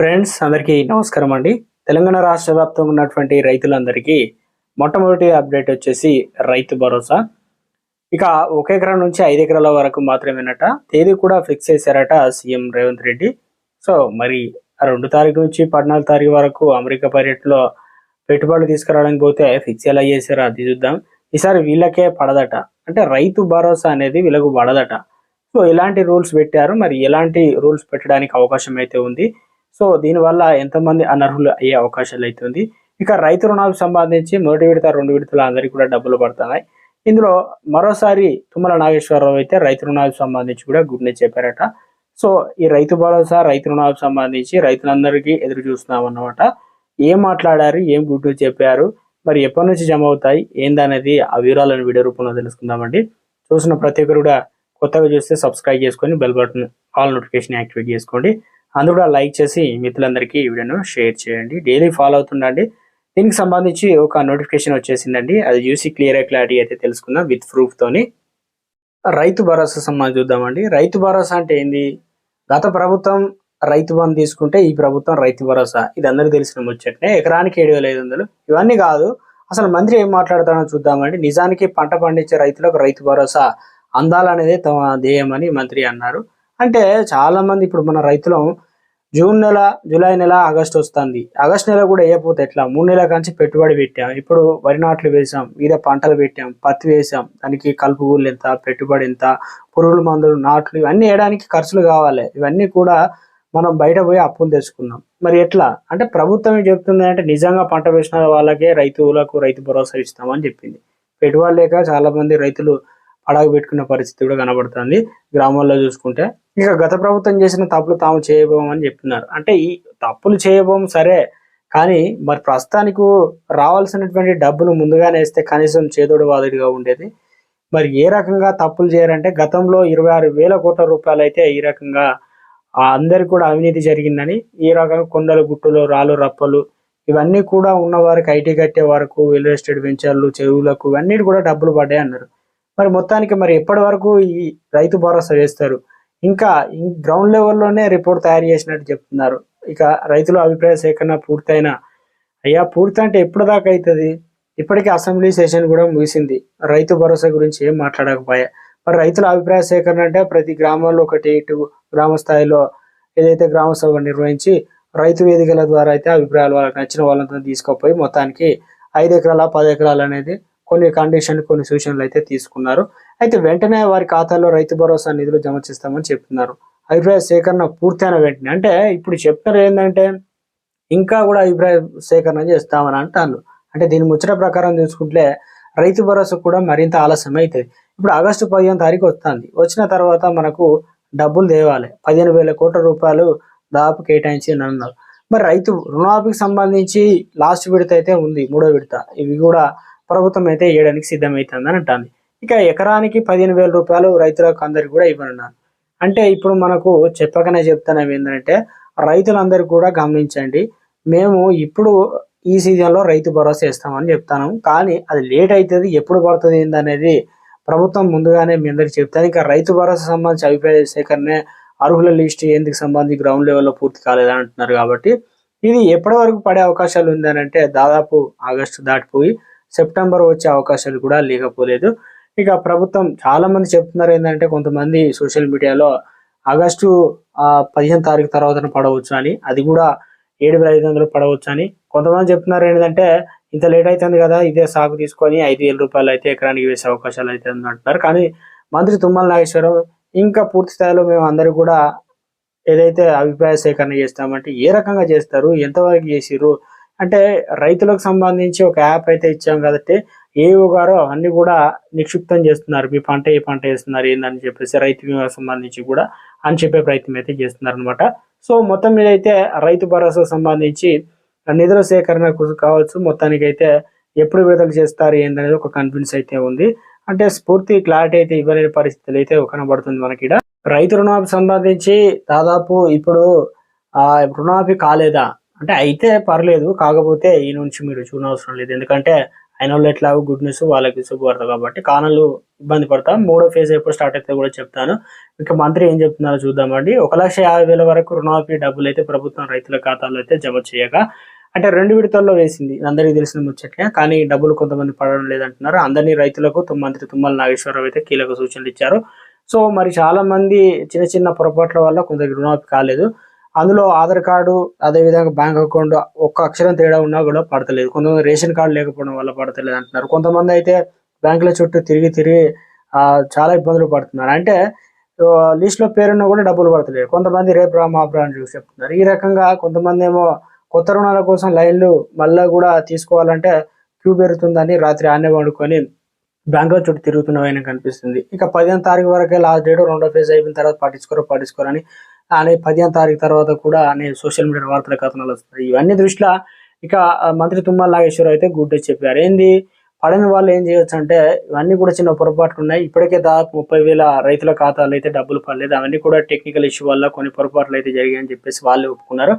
Friends అందరికీ నమస్కారం అండి. తెలంగాణ రాష్ట్ర వ్యాప్తంగా ఉన్నటువంటి రైతులందరికీ మొట్టమొదటి అప్డేట్ వచ్చేసి రైతు భరోసా. ఇక ఒక ఎకరా నుంచి ఐదు ఎకరాల వరకు మాత్రమేనట. తేదీ కూడా ఫిక్స్ చేశారట సీఎం రేవంత్ రెడ్డి. సో మరి ఆ రెండు తారీఖు నుంచి పద్నాలుగు తారీఖు వరకు అమెరికా పర్యటనలో పెట్టుబడులు తీసుకురావడానికి పోతే ఫిక్స్ ఎలా చేశారో అది చూద్దాం. ఈసారి వీళ్ళకే పడదట. అంటే రైతు భరోసా అనేది వీళ్ళకు పడదట. సో ఎలాంటి రూల్స్ పెట్టారు? మరి ఎలాంటి రూల్స్ పెట్టడానికి అవకాశం అయితే ఉంది? సో దీనివల్ల ఎంతమంది అనర్హులు అయ్యే అవకాశాలు అయితే ఇక రైతు రుణాలకు సంబంధించి మొదటి విడత రెండు విడతలు అందరికీ కూడా డబ్బులు పడుతున్నాయి. ఇందులో మరోసారి తుమ్మల నాగేశ్వరరావు అయితే రైతు రుణాలకు సంబంధించి కూడా గుడ్ న్యూస్ చెప్పారట. సో ఈ రైతు భరోసా రైతు రుణాలకు సంబంధించి రైతులందరికీ ఎదురు చూస్తున్నాం అన్నమాట. ఏం మాట్లాడారు ఏం గుడ్ న్యూస్ చెప్పారు మరి ఎప్పటి నుంచి జమ అవుతాయి ఏందనేది ఆ వివరాలను వీడియో రూపంలో తెలుసుకుందామండి. చూసిన ప్రతి ఒక్కరు కూడా కొత్తగా చూస్తే సబ్స్క్రైబ్ చేసుకొని bell button all notification activate చేసుకోండి. అందరూ కూడా లైక్ చేసి మిత్రులందరికీ ఈ వీడియోను షేర్ చేయండి. డైలీ ఫాలో అవుతుండండి. దీనికి సంబంధించి ఒక నోటిఫికేషన్ వచ్చేసిందండి. అది చూసి క్లియర్ క్లారిటీ అయితే తెలుసుకుందాం విత్ ప్రూఫ్ తోని. రైతు భరోసా సంబంధించి చూద్దామండి. రైతు భరోసా అంటే ఏంది? గత ప్రభుత్వం రైతు బంధు తీసుకుంటే ఈ ప్రభుత్వం రైతు భరోసా. ఇది అందరికీ తెలిసిన ముచ్చట్నే. ఎకరానికి ఏడు వేల ఐదు వందలు. ఇవన్నీ కాదు. అసలు మంత్రి ఏం మాట్లాడతాడో చూద్దామండి. నిజానికి పంట పండించే రైతులకు రైతు భరోసా అందాలనేదే తమ ధ్యేయమని మంత్రి అన్నారు. అంటే చాలా మంది ఇప్పుడు మన రైతులు జూన్ నెల జూలై నెల ఆగస్ట్ వస్తుంది. ఆగస్ట్ నెల కూడా వేయకపోతే ఎట్లా? మూడు నెలల కంచి పెట్టుబడి పెట్టాం. ఇప్పుడు వరి నాట్లు వేసాం మీద పంటలు పెట్టాం పత్తి వేసాం. దానికి కలుపు గుళ్ళు ఎంత పెట్టుబడి ఎంత పురుగుల మందులు నాట్లు ఇవన్నీ వేయడానికి ఖర్చులు కావాలి. ఇవన్నీ కూడా మనం బయట పోయి అప్పులు తెచ్చుకున్నాం. మరి ఎట్లా? అంటే ప్రభుత్వం ఏం చెప్తుంది అంటే నిజంగా పంట వేసిన వాళ్ళకే రైతులకు రైతు భరోసా ఇస్తామని చెప్పింది. పెట్టుబడి లేక చాలా మంది రైతులు పడగ పెట్టుకున్న పరిస్థితి కూడా కనబడుతుంది. గ్రామాల్లో చూసుకుంటే ఇక గత ప్రభుత్వం చేసిన తప్పులు తాము చేయబోమని చెప్తున్నారు. అంటే ఈ తప్పులు చేయబోం సరే కానీ మరి ప్రస్తుతానికి రావాల్సినటువంటి డబ్బులు ముందుగానే వేస్తే కనీసం చేదోడు వాదుడిగా ఉండేది. మరి ఏ రకంగా తప్పులు చేయరంటే గతంలో ఇరవై ఆరు వేల కోట్ల రూపాయలు అయితే ఈ రకంగా అందరికి కూడా అవినీతి జరిగిందని ఈ రకంగా కొండలు గుట్టులు రాళ్ళు రప్పలు ఇవన్నీ కూడా ఉన్న వారికి ఐటీ కట్టే వరకు రియల్ ఎస్టేట్ వెంచర్లు చెరువులకు ఇవన్నీ కూడా డబ్బులు పడ్డాయి అన్నారు. మరి మొత్తానికి మరి ఎప్పటి వరకు ఈ రైతు భరోసా వేస్తారు? ఇంకా గ్రౌండ్ లెవెల్లోనే రిపోర్ట్ తయారు చేసినట్టు చెప్తున్నారు. ఇక రైతుల అభిప్రాయ సేకరణ పూర్తయిన అయ్యా పూర్తి అంటే ఎప్పుడు దాకా అవుతుంది ఇప్పటికే అసెంబ్లీ సెషన్ కూడా ముగిసింది. రైతు భరోసా గురించి ఏం మాట్లాడకపోయా. మరి రైతుల అభిప్రాయ సేకరణ అంటే ప్రతి గ్రామంలో ఒకటి ఇటు గ్రామ స్థాయిలో ఏదైతే గ్రామ సభ నిర్వహించి రైతు వేదికల ద్వారా అయితే అభిప్రాయాలు వాళ్ళకి నచ్చిన వాళ్ళంతా తీసుకుపోయి మొత్తానికి ఐదు ఎకరాల పది ఎకరాలు అనేది కొన్ని కండిషన్ కొన్ని సూచనలు అయితే తీసుకున్నారు. అయితే వెంటనే వారి ఖాతాలో రైతు భరోసా నిధులు జమ చేస్తామని చెప్తున్నారు అభిప్రాయ సేకరణ పూర్తయిన వెంటనే. అంటే ఇప్పుడు చెప్తున్నారు ఏంటంటే ఇంకా కూడా అభిప్రాయ సేకరణ చేస్తామని అంటారు. అంటే దీని ముచ్చట ప్రకారం చూసుకుంటే రైతు భరోసా కూడా మరింత ఆలస్యం అవుతుంది ఇప్పుడు ఆగస్టు పదిహేను తారీఖు వస్తుంది. వచ్చిన తర్వాత మనకు డబ్బులు తేవాలి. పదిహేను వేల కోట్ల రూపాయలు దాదాపు కేటాయించి అన్నారు మరి రైతు రుణమాఫీకి సంబంధించి లాస్ట్ విడత అయితే ఉంది మూడో విడత. ఇవి కూడా ప్రభుత్వం అయితే వేయడానికి సిద్ధమవుతుందని అంటుంది. ఇక ఎకరానికి పదిహేను వేల రూపాయలు రైతులకు అందరికి కూడా ఇవ్వనున్నారు. అంటే ఇప్పుడు మనకు చెప్పకనే చెప్తాను ఏంటంటే రైతులందరూ కూడా గమనించండి మేము ఇప్పుడు ఈ సీజన్లో రైతు భరోసా ఇస్తామని చెప్తాను కానీ అది లేట్ అవుతుంది ఎప్పుడు పడుతుంది ఏందనేది ప్రభుత్వం ముందుగానే మీ అందరికి చెప్తాను. ఇంకా రైతు భరోసా సంబంధించి అభిప్రాయ సేకరణ అర్హుల లిస్ట్ ఎందుకు సంబంధించి గ్రౌండ్ లెవెల్లో పూర్తి కాలేదని అంటున్నారు కాబట్టి ఇది ఎప్పటి వరకు పడే అవకాశాలు ఉందని అంటే దాదాపు ఆగస్టు దాటిపోయి సెప్టెంబర్ వచ్చే అవకాశాలు కూడా లేకపోలేదు. ఇక ప్రభుత్వం చాలా మంది చెప్తున్నారు ఏంటంటే కొంతమంది సోషల్ మీడియాలో ఆగస్టు పదిహేను తారీఖు తర్వాత పడవచ్చు అని అది కూడా ఏడు వేల ఐదు వందలు పడవచ్చు అని కొంతమంది చెప్తున్నారు ఏంటంటే ఇంత లేట్ అవుతుంది కదా ఇదే సాగు తీసుకొని ఐదు వేల రూపాయలు అయితే ఎకరానికి వేసే అవకాశాలు అయితే అంటున్నారు కానీ మంత్రి తుమ్మల నాగేశ్వరరావు ఇంకా పూర్తి స్థాయిలో మేము అందరూ కూడా ఏదైతే అభిప్రాయ సేకరణ చేస్తామంటే ఏ రకంగా చేస్తారు ఎంతవరకు చేసిర్రు అంటే రైతులకు సంబంధించి ఒక యాప్ అయితే ఇచ్చాం కాబట్టి ఏవో గారు అన్ని కూడా నిక్షిప్తం చేస్తున్నారు. మీ పంట ఏ పంట వేస్తున్నారు ఏందని చెప్పేసి రైతు బీమా సంబంధించి కూడా అని చెప్పే ప్రయత్నం అయితే చేస్తున్నారు అనమాట సో మొత్తం మీద అయితే రైతు భరోసా సంబంధించి నిధుల సేకరణ కావచ్చు మొత్తానికి అయితే ఎప్పుడు విడుదల చేస్తారు ఏందనేది ఒక కన్ఫిడెన్స్ అయితే ఉంది. అంటే స్ఫూర్తి క్లారిటీ అయితే ఇవ్వలేని పరిస్థితులు అయితే కనబడుతుంది మనకి రైతు రుణమాఫీ సంబంధించి దాదాపు ఇప్పుడు ఆ రుణమాఫీ కాలేదా? అంటే అయితే పర్లేదు కాకపోతే ఈ నుంచి మీరు చూడనవసరం లేదు. ఎందుకంటే ఆయన వాళ్ళు ఎట్లా గుడ్ న్యూస్ వాళ్ళకి శుభవార్త కాబట్టి కానలు ఇబ్బంది పడతాం. మూడో ఫేజ్ ఎప్పుడు స్టార్ట్ అయితే కూడా చెప్తాను. ఇంకా మంత్రి ఏం చెప్తున్నారో చూద్దామండి. ఒక లక్ష యాభై వేల వరకు రుణమాఫీ డబ్బులు అయితే ప్రభుత్వం రైతుల ఖాతాలో అయితే జమ చేయగా అంటే రెండు విడతల్లో వేసింది. అందరికీ తెలిసిన ముచ్చట్లే కానీ డబ్బులు కొంతమంది పడడం లేదంటున్నారు. అందరినీ రైతులకు తుమ్మ- మంత్రి తుమ్మల నాగేశ్వరరావు అయితే కీలక సూచనలు ఇచ్చారు. సో మరి చాలా మంది చిన్న చిన్న పొరపాట్ల వల్ల కొందరికి రుణమాఫీ కాలేదు. అందులో ఆధార్ కార్డు అదేవిధంగా బ్యాంక్ అకౌంట్ ఒక్క అక్షరం తేడా ఉన్నా కూడా పడతలేదు. కొంతమంది రేషన్ కార్డు లేకపోవడం వల్ల పడతలేదు అంటున్నారు. కొంతమంది అయితే బ్యాంకుల చుట్టూ తిరిగి తిరిగి చాలా ఇబ్బందులు పడుతున్నారు. అంటే లిస్ట్లో పేరున్నా కూడా డబ్బులు పడతలేదు. కొంతమంది రేపు రా మా అని చూసి చెప్తున్నారు. ఈ రకంగా కొంతమంది ఏమో కొత్త రుణాల కోసం లైన్లు మళ్ళా కూడా తీసుకోవాలంటే క్యూ పెరుగుతుందని రాత్రి ఆన్నే వండుకొని బ్యాంకుల చుట్టూ తిరుగుతున్నవని కనిపిస్తుంది. ఇక పదిహేను తారీఖు వరకే లాస్ట్ డేట్ రెండో ఫేజ్ అయిపోయిన తర్వాత పట్టించుకోరు పట్టించుకోరని అనే పదిహేను తారీఖు తర్వాత కూడా అనే సోషల్ మీడియా వార్తల కథనాలు వస్తాయి. ఇవన్నీ దృష్టిలో ఇక మంత్రి తుమ్మల నాగేశ్వరరావు అయితే గుడ్ డే చెప్పారు. ఏంది? పడని వాళ్ళు ఏం చేయొచ్చు అంటే ఇవన్నీ కూడా చిన్న పొరపాట్లు ఉన్నాయి. ఇప్పటికే దాదాపు ముప్పై వేల రైతుల ఖాతాలు అయితే డబ్బులు పడలేదు. అవన్నీ కూడా టెక్నికల్ ఇష్యూ వల్ల కొన్ని పొరపాట్లు అయితే జరిగాయని చెప్పేసి వాళ్ళు ఒప్పుకున్నారు.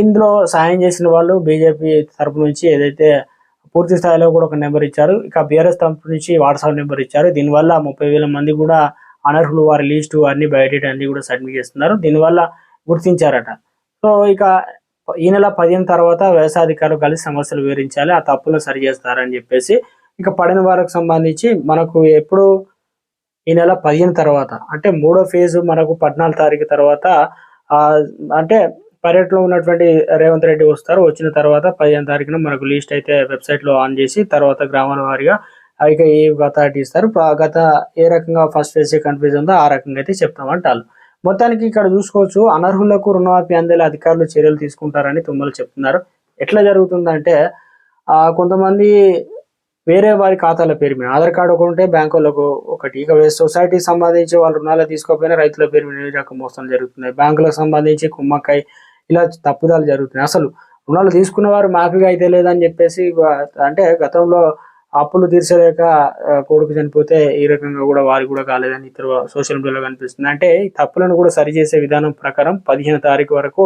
ఇందులో సాయం చేసిన వాళ్ళు బీజేపీ తరపు నుంచి ఏదైతే పూర్తి స్థాయిలో కూడా ఒక నెంబర్ ఇచ్చారు. ఇక బీఆర్ఎస్ తరపు నుంచి వాట్సాప్ నెంబర్ ఇచ్చారు. దీనివల్ల ముప్పై వేల మంది కూడా అనర్హులు వారి లిస్టు అన్ని బయట అన్ని కూడా సబ్మిట్ చేస్తున్నారు. దీనివల్ల గుర్తించారట. సో ఇక ఈ నెల పదిహేను తర్వాత వ్యవసాయ అధికారులు కలిసి సమస్యలు వివరించాలి ఆ తప్పులను సరి చేస్తారని చెప్పేసి ఇక పడిన వారికి సంబంధించి మనకు ఎప్పుడు ఈ నెల పదిహేను తర్వాత అంటే మూడో ఫేజ్ మనకు పద్నాలుగు తారీఖు తర్వాత అంటే పర్యటనలో ఉన్నటువంటి రేవంత్ రెడ్డి వస్తారు. వచ్చిన తర్వాత పదిహేను తారీఖున మనకు లిస్ట్ అయితే వెబ్సైట్లో ఆన్ చేసి తర్వాత గ్రామాల వారిగా ఇక ఏ గత ఇస్తారు? గత ఏ రకంగా ఫస్ట్ ఫేజ్ సెకండ్ ఫేజ్ ఉందో ఆ రకంగా అయితే చెప్తామంటారు మొత్తానికి ఇక్కడ చూసుకోవచ్చు అనర్హులకు రుణమాఫీ అందేలా అధికారులు చర్యలు తీసుకుంటారని తుమ్మలు చెప్తున్నారు. ఎట్లా జరుగుతుందంటే కొంతమంది వేరే వారి ఖాతాల పేరు మీద ఆధార్ కార్డు ఒకటి ఉంటే బ్యాంకులకు ఒకటి. ఇక సొసైటీకి సంబంధించి వాళ్ళు రుణాలు తీసుకోకపోయినా రైతుల పేరు మీద రకం మోసం జరుగుతున్నాయి. బ్యాంకులకు సంబంధించి కుమ్మక్కై ఇలా తప్పుదాలు జరుగుతున్నాయి. అసలు రుణాలు తీసుకున్న వారు మాఫీగా అయితే లేదని చెప్పేసి అంటే గతంలో అప్పులు తీర్చలేక కొడుకు చనిపోతే ఈ రకంగా కూడా వారికి కూడా కాలేదని ఇతర సోషల్ మీడియాలో కనిపిస్తుంది. అంటే ఈ తప్పులను కూడా సరిచేసే విధానం ప్రకారం పదిహేను తారీఖు వరకు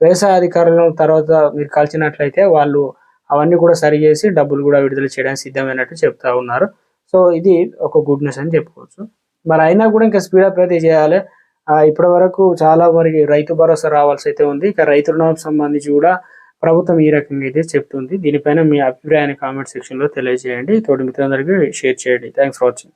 వ్యవసాయ అధికారులను తర్వాత మీరు కలిసినట్లయితే వాళ్ళు అవన్నీ కూడా సరి చేసి డబ్బులు కూడా విడుదల చేయడానికి సిద్ధమైనట్టు చెప్తా ఉన్నారు. సో ఇది ఒక గుడ్ న్యూస్ అని చెప్పుకోవచ్చు. మరి అయినా కూడా ఇంకా స్పీడప్ అయితే చేయాలి. ఇప్పటి వరకు చాలా మరి రైతు భరోసా రావాల్సి అయితే ఉంది. ఇక రైతు రుణాలకు సంబంధించి కూడా ప్రభుత్వం ఈ రకంగా అయితే చెప్తుంది. దీనిపైన మీ అభిప్రాయాన్ని కామెంట్ సెక్షన్లో తెలియజేయండి. తోటి మిత్రులందరికీ షేర్ చేయండి. Thanks for watching.